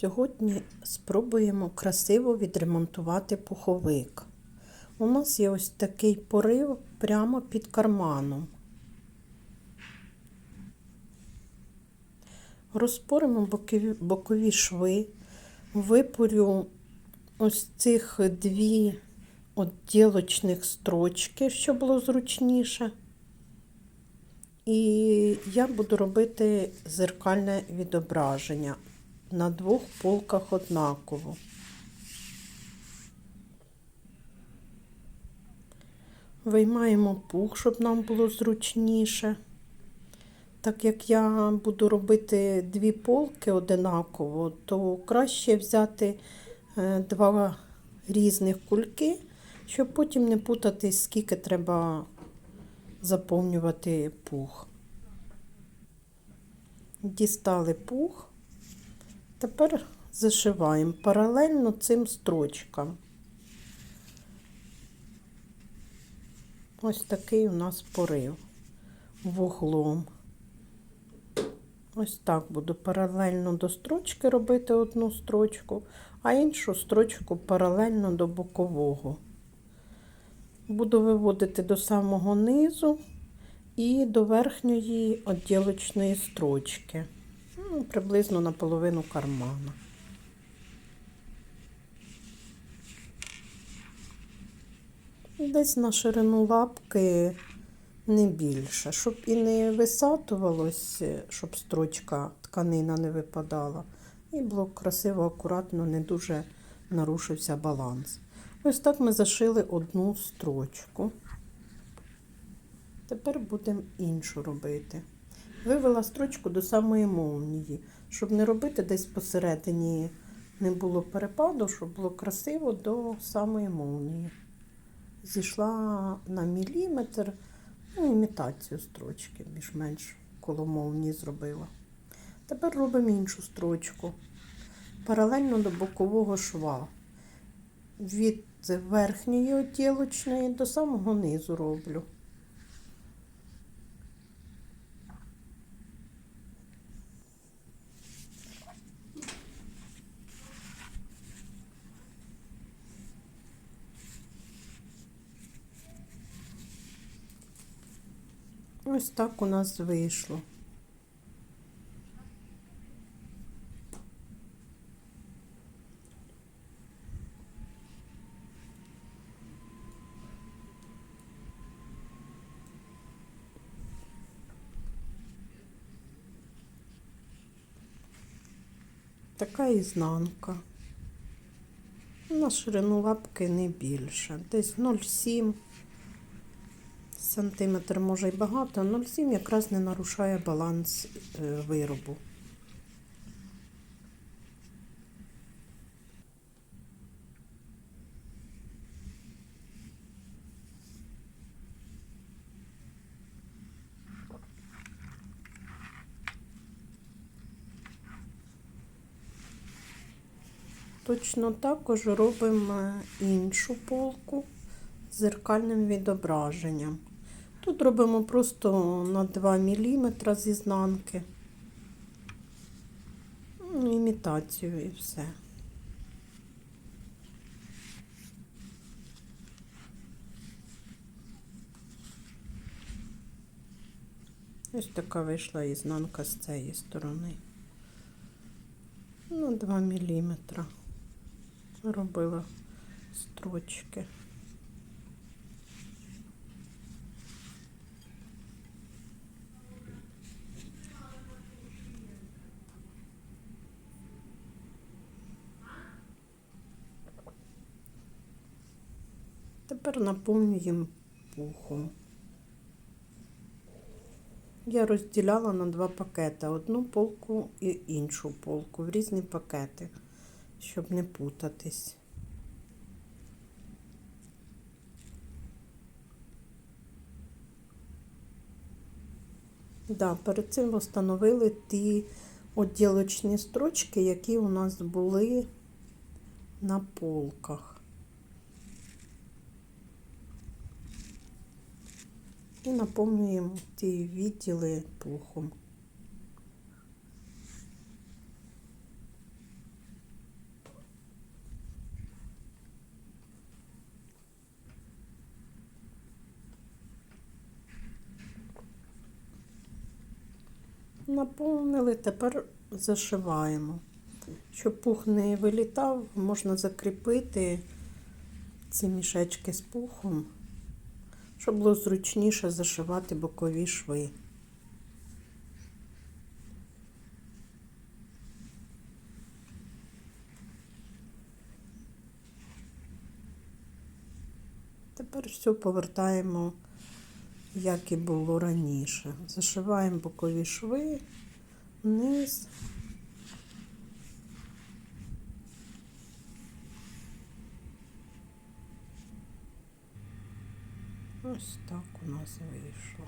Сьогодні спробуємо красиво відремонтувати пуховик. У нас є ось такий порив прямо під карманом. Розпоримо бокові, бокові шви, випорю ось цих дві відділочних строчки, щоб було зручніше. І я буду робити зеркальне відображення на двох полках однаково. Виймаємо пух, щоб нам було зручніше. Так як я буду робити дві полки одинаково, то краще взяти е, два різних кульки, щоб потім не путатись, скільки треба заповнювати пух. Дістали пух. Тепер зашиваємо паралельно цим строчкам. Ось такий у нас порив вуглом. Ось так буду паралельно до строчки робити одну строчку, а іншу строчку паралельно до бокового. Буду виводити до самого низу і до верхньої відділочної строчки. Ну, приблизно на половину кармана. Десь на ширину лапки не більше, щоб і не висатувалось, щоб строчка тканина не випадала. І було красиво, акуратно, не дуже нарушився баланс. Ось так ми зашили одну строчку. Тепер будемо іншу робити. Вивела строчку до самої молнії, щоб не робити десь посередині не було перепаду, щоб було красиво до самої молнії. Зійшла на міліметр, ну, імітацію строчки, більш-менш коло молнії зробила. Тепер робимо іншу строчку. Паралельно до бокового шва. Від верхньої оділочної до самого низу роблю. Ось так у нас вийшло. Така ізнанка. На ширину лапки не більше. Десь 0,7 сантиметр, може й багато, 0,7 якраз не нарушає баланс е, виробу. Точно також робимо іншу полку з зеркальним відображенням. Тут робимо просто на 2 мм з ізнанки. Ну, імітацію і все. Ось така вийшла ізнанка з цієї сторони. На 2 мм робила строчки. Тепер наповнюємо пухом. Я розділяла на два пакети. Одну полку і іншу полку в різні пакети, щоб не путатись. Да, перед цим встановили ті відділочні строчки, які у нас були на полках. і наповнюємо ті відділи пухом. Наповнили, тепер зашиваємо. Щоб пух не вилітав, можна закріпити ці мішечки з пухом щоб було зручніше зашивати бокові шви. Тепер все повертаємо, як і було раніше. Зашиваємо бокові шви, вниз. Ось так у нас вийшло.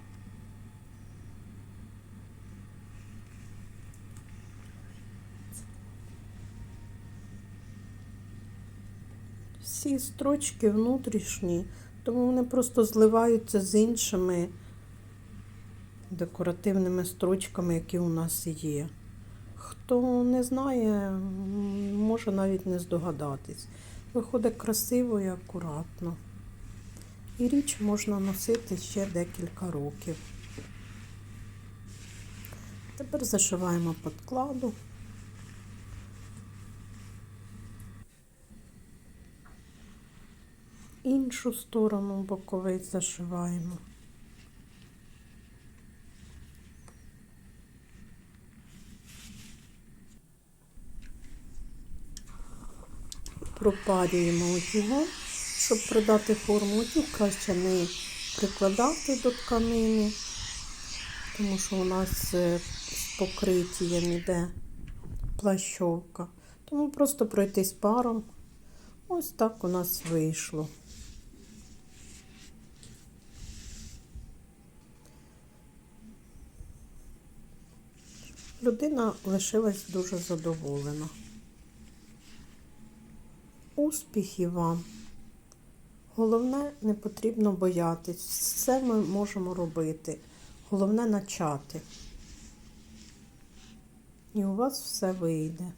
Всі строчки внутрішні, тому вони просто зливаються з іншими декоративними строчками, які у нас є. Хто не знає, може навіть не здогадатись. Виходить красиво і акуратно. І річ можна носити ще декілька років. Тепер зашиваємо подкладу. Іншу сторону боковий зашиваємо. Пропарюємо його, щоб придати форму. Утюг краще не прикладати до тканини, тому що у нас е, з покриттям іде плащовка. Тому просто пройтись паром. Ось так у нас вийшло. Людина лишилась дуже задоволена. Успіхів вам! Головне, не потрібно боятись. Все ми можемо робити. Головне начати. І у вас все вийде.